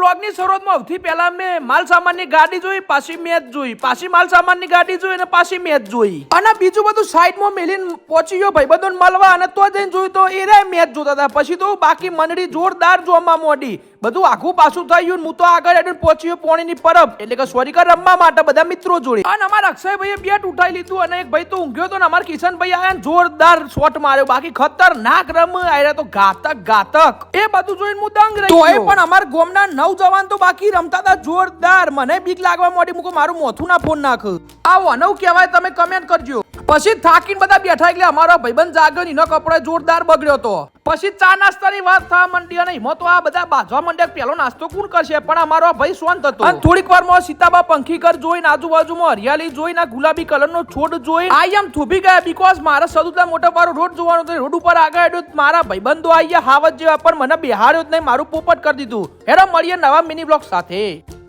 બ્લોગની શરૂઆતમાં સૌથી પહેલા મેં માલ સામાનની ગાડી જોઈ પાછી મેચ જોઈ. પાછી માલ સામાનની ગાડી જોઈ અને પાછી મેચ જોઈ. અને બીજું બધું સાઈડમાં મેલીને પહોંચી ગયો ભાઈ. બધો મળવા અને તો જઈને જોયું તો એ રે મેચ જોતા હતા. પછી તો બાકી મંડળી જોરદાર જોવામાં મોડી. બધું આખું પાછું થઈ ગયું હું તો આગળ એટલે પહોંચ્યો પોણીની પરબ. એટલે કે સોરી કર રમવા માટે બધા મિત્રો જોડે. અને અમારા અક્ષયભાઈએ બેટ ઉઠાઈ લીધું અને એક ભાઈ તો ઊંઘ્યો તો ને અમારા કિશનભાઈ આયા જોરદાર શોટ માર્યો. બાકી ખતરનાક રમ આયરા તો ઘાતક ઘાતક. એ બધું જોઈને હું દંગ રહી તોય પણ અમારા ગોમના નવ જવાન તો બાકી રમતા હતા જોરદાર. મને બીક લાગવા મોડી. મૂકો, મારું મોથું ના ફોન નાખ. આવો અનવ કહેવાય, તમે કમેન્ટ કરજો. પછી થાકીને બધા બેઠા એટલે અમારો ભાઈબંધ જાગ્યો એનો કપડો જોરદાર બગડ્યો તો. પછી ચા નાસ્તાની વાત થવા માંડી અને એમાં તો આ બધા બાજવા માંડ્યા પેલો નાસ્તો કોણ કરશે? પણ અમારો ભાઈ શાંત હતો. અને થોડીક વારમાં સીતાબા પંખીકર જોઈને આજુબાજુમાં હરિયાળી જોઈને ગુલાબી કલરનો છોડ જોઈ આઈ એમ થોભી ગયા બીકોઝ મારા સદુતા મોટો પારો રોડ જોવાનો તો રોડ ઉપર આગળ આવ્યો મારા ભાઈબંધો આઈ ગયા હાવત જેવા પણ મને બિહાર્યો જ નહીં મારું પોપટ કરી દીધું. હેરો મળીએ નવા મિની બ્લોગ સાથે.